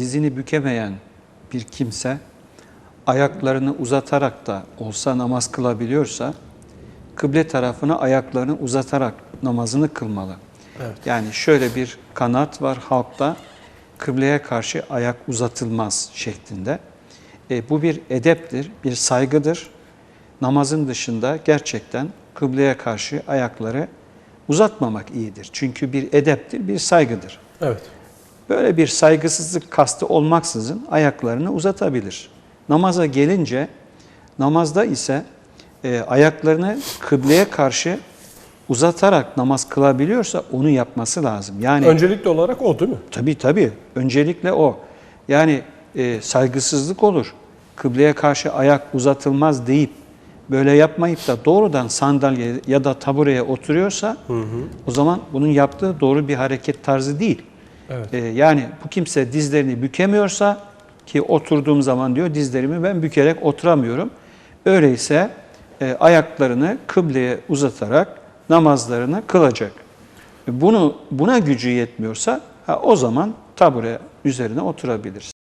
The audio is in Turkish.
dizini bükemeyen bir kimse ayaklarını uzatarak da olsa namaz kılabiliyorsa kıble tarafına ayaklarını uzatarak namazını kılmalı. Evet. Yani şöyle bir kanat var halkta kıbleye karşı ayak uzatılmaz şeklinde. E, bu bir edeptir, bir saygıdır. Namazın dışında gerçekten kıbleye karşı ayakları uzatmamak iyidir. Çünkü bir edeptir, bir saygıdır. Evet. Böyle bir saygısızlık kastı olmaksızın ayaklarını uzatabilir. Namaza gelince, namazda ise e, ayaklarını kıbleye karşı uzatarak namaz kılabiliyorsa onu yapması lazım. Yani Öncelikli olarak o değil mi? tabii tabii öncelikle o. Yani e, saygısızlık olur. Kıbleye karşı ayak uzatılmaz deyip böyle yapmayıp da doğrudan sandalye ya da tabureye oturuyorsa o zaman bunun yaptığı doğru bir hareket tarzı değil. Evet. Ee, yani bu kimse dizlerini bükemiyorsa ki oturduğum zaman diyor dizlerimi ben bükerek oturamıyorum. Öyleyse e, ayaklarını kıbleye uzatarak namazlarını kılacak. Bunu buna gücü yetmiyorsa ha, o zaman tabure üzerine oturabilir.